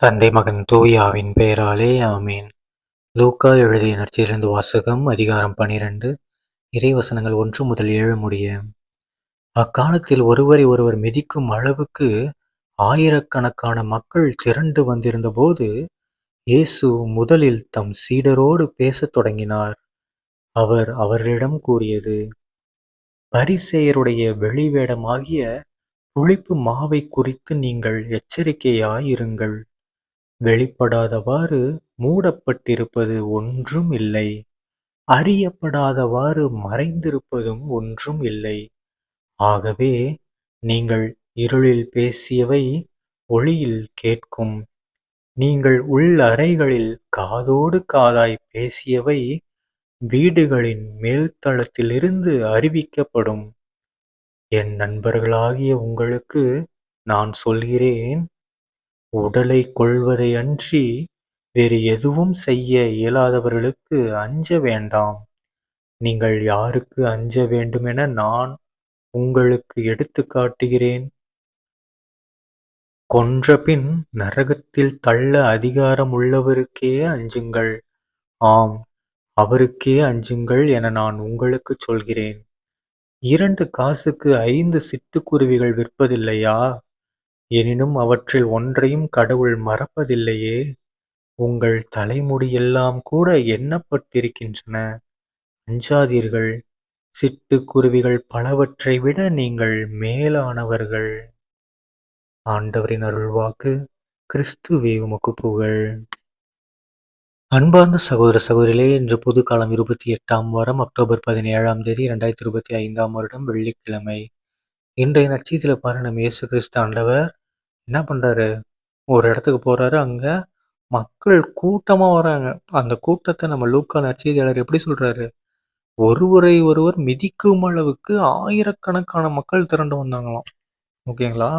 தந்தை மகன் தூயாவின் பெயராலே ஆமேன். லூக்கா எழுதிய நற்செய்திலிருந்து வாசகம் அதிகாரம் பனிரெண்டு இறைவசனங்கள் ஒன்று முதல் ஏழு முடிய. அக்காலத்தில் ஒருவரை ஒருவர் மிதிக்கும் அளவுக்கு ஆயிரக்கணக்கான மக்கள் திரண்டு வந்திருந்த போது இயேசு முதலில் தம் சீடரோடு பேசத் தொடங்கினார். அவர் அவர்களிடம் கூறியது பரிசெயருடைய வெளிவேடமாகிய புளிப்பு மாவை குறித்து நீங்கள் எச்சரிக்கையாயிருங்கள். வெளிப்படாதவாறு மூடப்பட்டிருப்பது ஒன்றும் இல்லை. அறியப்படாதவாறு மறைந்திருப்பதும் ஒன்றும் இல்லை. ஆகவே நீங்கள் இருளில் பேசியவை ஒளியில் கேட்கும். நீங்கள் உள்ளறைகளில் காதோடு காதாய் பேசியவை வீடுகளின் மேல்தளத்திலிருந்து அறிவிக்கப்படும். என் நண்பர்களாகிய உங்களுக்கு நான் சொல்கிறேன் உடலை கொள்வதை அன்றி வேறு எதுவும் செய்ய இயலாதவர்களுக்கு அஞ்ச வேண்டாம். நீங்கள் யாருக்கு அஞ்ச வேண்டுமென நான் உங்களுக்கு எடுத்து காட்டுகிறேன். கொன்றபின் நரகத்தில் தள்ள அதிகாரம் உள்ளவருக்கே அஞ்சுங்கள். ஆம் அவருக்கே அஞ்சுங்கள் என நான் உங்களுக்கு சொல்கிறேன். இரண்டு காசுக்கு ஐந்து சிட்டுக்குருவிகள் விற்பதில்லையா? எனினும் அவற்றில் ஒன்றையும் கடவுள் மறப்பதில்லையே. உங்கள் தலைமுடியெல்லாம் கூட எண்ணப்பட்டிருக்கின்றன. அஞ்சாதீர்கள். சிட்டுக்குருவிகள் பலவற்றை விட நீங்கள் மேலானவர்கள். ஆண்டவரின் அருள்வாக்கு கிறிஸ்துவே உமக்கு புகழ். அன்பார்ந்த சகோதர சகோதரிகளே இன்று பொது காலம் இருபத்தி எட்டாம் வாரம் அக்டோபர் பதினேழாம் தேதி இரண்டாயிரத்தி இருபத்தி ஐந்தாம் வருடம் வெள்ளிக்கிழமை. இன்றைய நட்சத்திர பாருங்க இயேசு கிறிஸ்து ஆண்டவர் என்ன பண்ணுறாரு ஒரு இடத்துக்கு போகிறாரு அங்கே மக்கள் கூட்டமாக வராங்க. அந்த கூட்டத்தை நம்ம லூக்கா நற்செய்தியாளர் எப்படி சொல்கிறாரு ஒருவரை ஒருவர் மிதிக்கும் அளவுக்கு ஆயிரக்கணக்கான மக்கள் திரண்டு வந்தாங்களாம். ஓகேங்களா?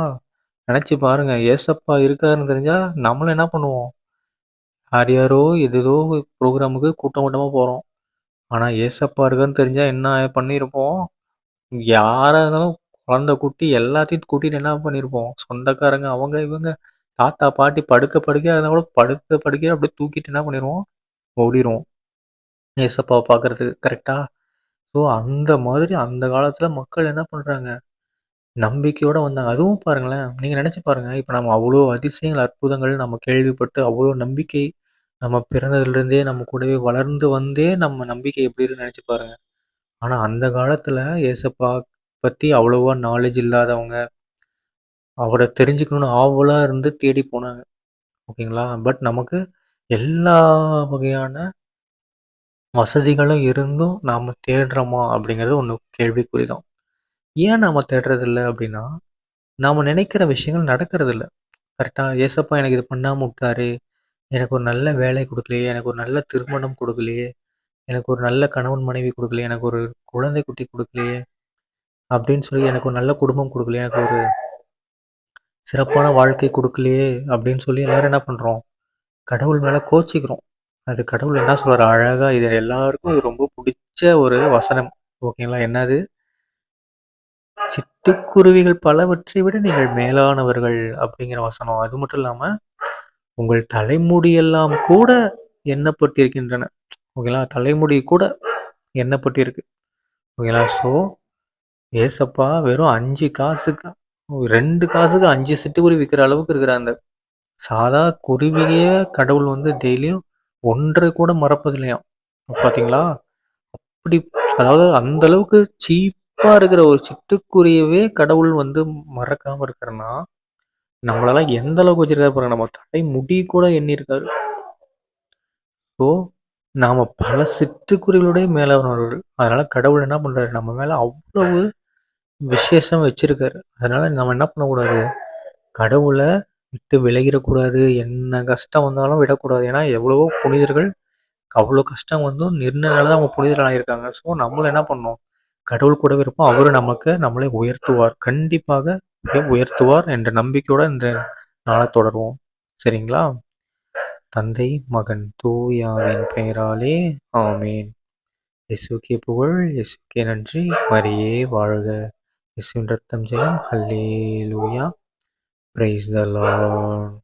நினச்சி பாருங்க ஏசப்பா இருக்காருன்னு தெரிஞ்சா நம்மளும் என்ன பண்ணுவோம்? யார் யாரோ எதோ ப்ரோக்ராமுக்கு கூட்டம் கூட்டமாக போகிறோம் ஆனால் ஏசப்பா இருக்கான்னு தெரிஞ்சால் என்ன பண்ணியிருப்போம் யாராக இருந்தாலும் குழந்தை குட்டி எல்லாத்தையும் கூட்டிட்டு என்ன பண்ணியிருப்போம் சொந்தக்காரங்க அவங்க இவங்க தாத்தா பாட்டி படுக்க படுக்க இருந்தால் கூட படுக்க படுக்க அப்படியே தூக்கிட்டு என்ன பண்ணிடுவோம் ஓடிடுவோம் ஏசப்பாவை பார்க்கறதுக்கு கரெக்டா ஸோ அந்த மாதிரி அந்த காலத்தில் மக்கள் என்ன பண்ணுறாங்க நம்பிக்கையோட வந்தாங்க. அதுவும் பாருங்களேன் நீங்கள் நினச்சி பாருங்கள் இப்போ நம்ம அவ்வளோ அதிசயங்கள் அற்புதங்கள் நம்ம கேள்விப்பட்டு அவ்வளோ நம்பிக்கை நம்ம பிறந்ததுலேருந்தே நம்ம கூடவே வளர்ந்து வந்தே நம்ம நம்பிக்கை எப்படி இருக்குன்னு நினச்சி பாருங்கள் ஆனால் அந்த காலத்தில் ஏசப்பா பற்றி அவ்வளோவா நாலேஜ் இல்லாதவங்க அவரை தெரிஞ்சுக்கணும்னு ஆவலாக இருந்து தேடி போனாங்க. ஓகேங்களா பட் நமக்கு எல்லா வகையான வசதிகளும் இருந்தும் நாம் தேடுறோமா அப்படிங்கிறது ஒன்று கேள்விக்குறி தான். ஏன் நாம் தேடுறதில்ல அப்படின்னா நாம் நினைக்கிற விஷயங்கள் நடக்கிறதில்ல. கரெக்டாக ஏசப்பா எனக்கு இது பண்ணாமல் விட்டாரு. எனக்கு ஒரு நல்ல வேலை கொடுக்கலையே. எனக்கு ஒரு நல்ல திருமணம் கொடுக்கலையே. எனக்கு ஒரு நல்ல கணவன் மனைவி கொடுக்கலையே. எனக்கு ஒரு குழந்தை குட்டி கொடுக்கலையே. அப்படின்னு சொல்லி எனக்கு ஒரு நல்ல குடும்பம் கொடுக்கலையே எனக்கு ஒரு சிறப்பான வாழ்க்கை கொடுக்கலையே அப்படின்னு சொல்லி எல்லாரும் என்ன பண்ணுறோம் கடவுள் மேலே கோச்சிக்கிறோம். அது கடவுள் என்ன சொல்கிறார் அழகாக இது எல்லாருக்கும் இது ரொம்ப பிடிச்ச ஒரு வசனம். ஓகேங்களா என்னது? சிட்டுக்குருவிகள் பலவற்றை விட நீங்கள் மேலானவர்கள் அப்படிங்கிற வசனம். அது மட்டும் இல்லாமல் உங்கள் தலைமுடியெல்லாம் கூட எண்ணப்பட்டிருக்கின்றன. ஓகேங்களா தலைமுடி கூட எண்ணப்பட்டிருக்கு. ஓகேங்களா ஸோ ஏசப்பா வெறும் அஞ்சு காசுக்கு ரெண்டு காசுக்கு அஞ்சு சிட்டுக்குருவி விற்கிற அளவுக்கு இருக்கிற அந்த. சாதா குருவியே கடவுள் வந்து டெய்லியும் ஒன்றை கூட மறப்பதில்லையாம். பார்த்தீங்களா அப்படி அதாவது அந்த அளவுக்கு சீப்பாக இருக்கிற ஒரு சிட்டுக்குருவியவே கடவுள் வந்து மறக்காமல் இருக்கிறன்னா நம்மளெல்லாம் எந்த அளவுக்கு வச்சிருக்காரு பாருங்க நம்ம தடை முடி கூட எண்ணியிருக்காரு ஸோ நாம் பல சிட்டுக்குருவிகளுடைய மேலே வரவர்கள் அதனால கடவுள் என்ன பண்ணுறாரு நம்ம மேலே அவ்வளவு விசேஷம் வச்சிருக்காரு. அதனால நம்ம என்ன பண்ணக்கூடாது? கடவுளை விட்டு விலகிடக்கூடாது. என்ன கஷ்டம் வந்தாலும் விடக்கூடாது. ஏன்னா எவ்வளவோ புனிதர்கள் அவ்வளோ கஷ்டம் வந்தும் நிர்ணயினால தான் அவங்க புனிதர்கள் ஆகியிருக்காங்க ஸோ நம்மளை என்ன பண்ணோம் கடவுள் கூடவே இருப்போம் அவரு நமக்கு நம்மளை உயர்த்துவார். கண்டிப்பாக உயர்த்துவார் என்ற நம்பிக்கையோட இந்த நாளை தொடருவோம். சரிங்களா? தந்தை மகன் தூயாவின் பெயராலே ஆமேன். இசுக்கே புகழ் இசுக்கே நன்றி. மரியே வாழ்க. இசுவின் ரத்தம் ஜெயம். ஹல்லே லூயா பிரைஸ் த லார்ட்